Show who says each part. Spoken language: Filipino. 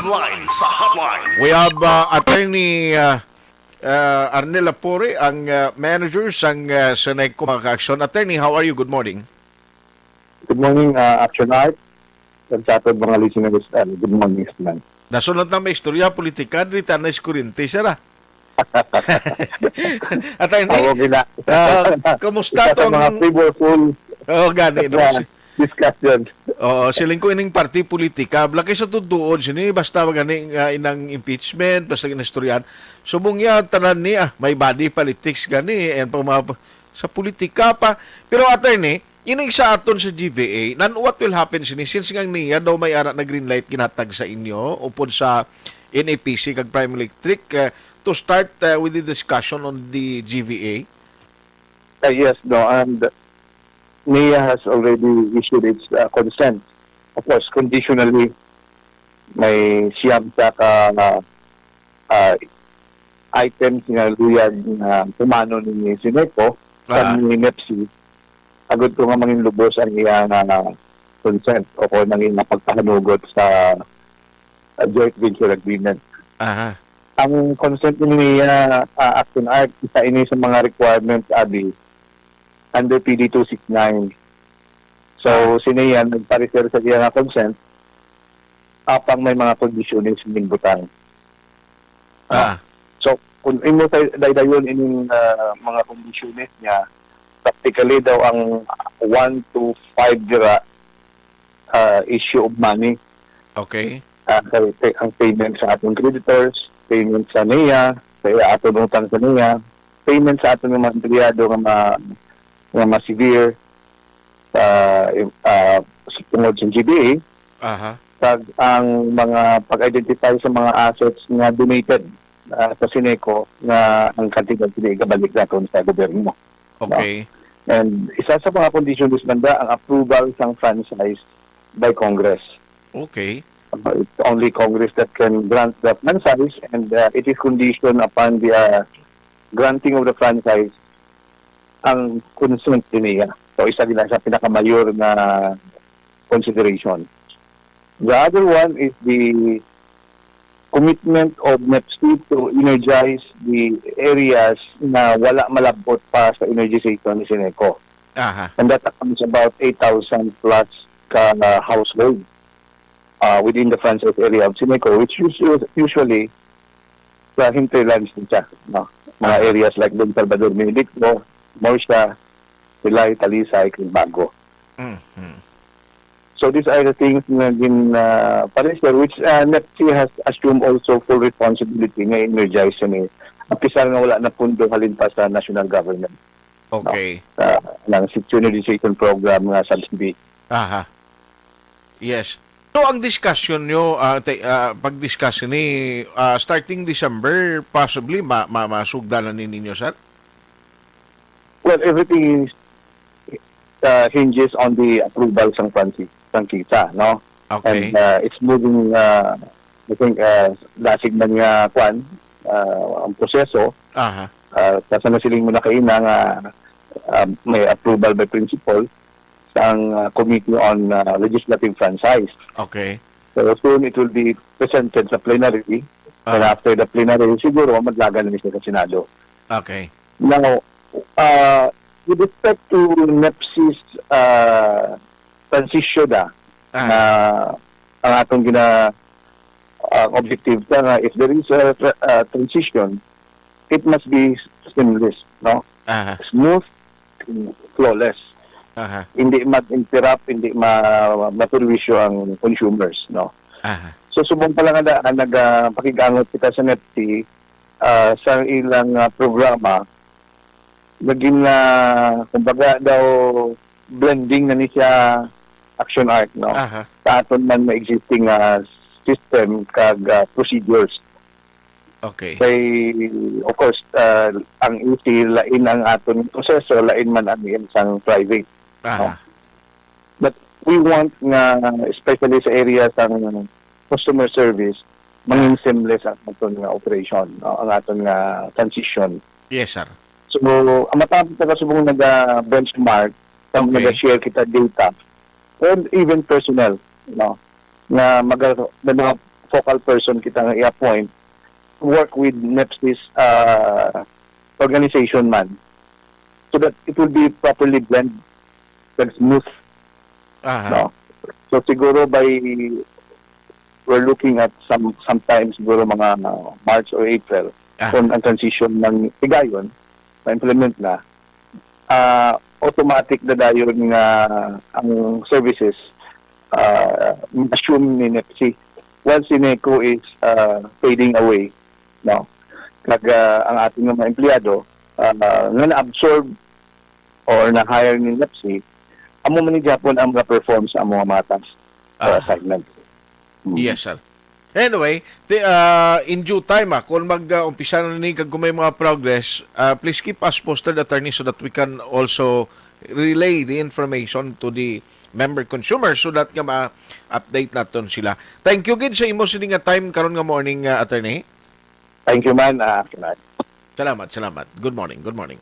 Speaker 1: Online sa hotline.
Speaker 2: We have uh, Attorney uh, uh, Arnel Lapore, ang uh, manager sang uh, Seneco mga aksyon Attorney, how are you? Good morning.
Speaker 3: Good morning, uh, Action Art. Ating mga listeners, uh, good morning, man.
Speaker 2: Nasunod na may istorya politika, rita na iskurinti, sara. Attorney,
Speaker 3: Ako gina.
Speaker 2: Ah, kamusta
Speaker 3: Isa sa
Speaker 2: tong-
Speaker 3: mga frivolous
Speaker 2: oh, gani. No?
Speaker 3: uh, discussion.
Speaker 2: Oo, siling ko ining party politika, blaki sa tutuon sini basta gani nga inang impeachment, basta ginastoryan. Subong ya tanan niya, may body politics gani and pa mga sa politika pa. Pero attorney, ining sa aton sa GVA, nan what will happen sini since nga niya daw may ara na green light ginatag sa inyo upod sa NAPC kag Prime Electric uh, to start uh, with the discussion on the GVA.
Speaker 3: Uh, yes, no, and NIA has already issued its uh, consent. Of course, conditionally, may siyam sa ka uh, uh, items na luyag na pumano ni Sineco
Speaker 2: Ah.
Speaker 3: sa ni NEPSI. Agad ko nga mangin lubos ang iya na na consent o kung nanging napagpahanugot sa uh, joint venture agreement.
Speaker 2: Aha.
Speaker 3: ang consent ni niya uh, Action Art isa ini sa mga requirements abi under PD 269 so siniya nagparefer sa iya nga consent apang may mga kondisyones ning butang
Speaker 2: Ah.
Speaker 3: so kung imo daydayon ining uh, mga kondisyones niya practically daw ang 1 to 5 dira uh, issue of money
Speaker 2: Okay.
Speaker 3: uh, ang payment sa atong creditors, payment sa NIA, sa atong utang sa NIA, payment sa atong mga empleyado nga ma, ma severe sa uh, tungod sa GBA,
Speaker 2: Aha.
Speaker 3: kag ang mga pag-identify sa mga assets nga donated uh, sa Sineco nga ang kantidad sila ikabalik naton sa gobyerno.
Speaker 2: Okay.
Speaker 3: And isa sa mga conditions banda ang approval sang franchise by Congress.
Speaker 2: Okay.
Speaker 3: Uh, it's only Congress that can grant the franchise and uh, it is conditioned upon the uh, granting of the franchise ang consent niya. So isa din sa pinakamayor na consideration. The other one is the commitment of NEPSI to energize the areas na wala malabot pa sa energization ni Sineco.
Speaker 2: Aha.
Speaker 3: And that accounts about 8,000 plus ka uh, household uh, within the franchise area of Sineco, which usually, usually sa hinterlands siya. No? Mga
Speaker 2: Ah.
Speaker 3: areas like Don Salvador, Benedicto, Morsha, Pilay, Talisay, Bago.
Speaker 2: Mhm.
Speaker 3: So these are the things na din uh, pareser, which uh, NEPC has assumed also full responsibility nga energize ni Apisar nga wala na pundo halin pa sa national government
Speaker 2: Okay.
Speaker 3: uh, ng sectionalization program nga subsidy.
Speaker 2: Aha. Yes. So ang discussion nyo, ah, te- ah, pag-discuss ni ah, starting December, possibly ma ma masugdanan ni ninyo, sir?
Speaker 3: Well, everything is, uh, hinges on the approval ng Frankita, no?
Speaker 2: Okay.
Speaker 3: And uh, it's moving, uh, I think, uh, lasig man nga kwan, uh, ang proseso.
Speaker 2: Aha.
Speaker 3: Uh, kasi na siling mo na kaina nga uh, may approval by principle sa uh, Committee on uh, Legislative Franchise.
Speaker 2: Okay.
Speaker 3: So soon it will be presented sa plenary. And
Speaker 2: Ah,
Speaker 3: after the plenary, siguro maglagan na siya sa Senado.
Speaker 2: okay.
Speaker 3: Now, uh, with respect to NEPSI's uh, transition na,
Speaker 2: Ah,
Speaker 3: na ang atong gina uh, objective ka nga, if there is a tra- uh, transition, it must be seamless, no?
Speaker 2: aha.
Speaker 3: Smooth, flawless.
Speaker 2: Aha.
Speaker 3: Hindi mag-interrupt, hindi ma maperwisyo ang consumers, no?
Speaker 2: Aha.
Speaker 3: So subong pa lang nga uh, nagpakigangot kita sa NEPSI uh, sa ilang uh, programa naging na kumbaga daw blending na ni siya action art no
Speaker 2: Aha.
Speaker 3: sa aton man na existing uh, system kag uh, procedures
Speaker 2: Okay.
Speaker 3: kay of course uh, ang easy lain ang aton proseso lain man ang isang private
Speaker 2: Aha.
Speaker 3: but we want nga especially sa area ng customer service mangin seamless ang aton nga operation no? ang aton nga transition
Speaker 2: Yes, sir.
Speaker 3: So, ang matapos na kasubong nag-benchmark,
Speaker 2: Okay.
Speaker 3: nag-share kita data, and even personnel, no, na mag na focal person kita nga i-appoint work with NEPSI's uh, organization man so that it will be properly blend and smooth
Speaker 2: Aha.
Speaker 3: no so siguro by we're looking at some sometimes siguro mga uh, March or April
Speaker 2: Ah.
Speaker 3: kung ang transition ng Tigayon na-implement na uh, automatic na dayon nga ang services uh, assume ni NEPSI once Sineco is uh, fading away no kag uh, ang ating mga empleyado uh, nga na-absorb or na-hire ni NEPSI amo man ni Japon ang perform sa among mga matas
Speaker 2: Ah.
Speaker 3: or assignment. Mm.
Speaker 2: Yes, sir. Anyway, the, uh, in due time, ah, kung mag-umpisa na ni kag kung may mga progress, uh, please keep us posted, attorney, so that we can also relay the information to the member consumers so that nga ma-update naton sila. Thank you gid sa imo sini nga time karon nga morning, uh, attorney.
Speaker 3: Thank you man. Uh,
Speaker 2: Salamat, salamat. Good morning, good morning.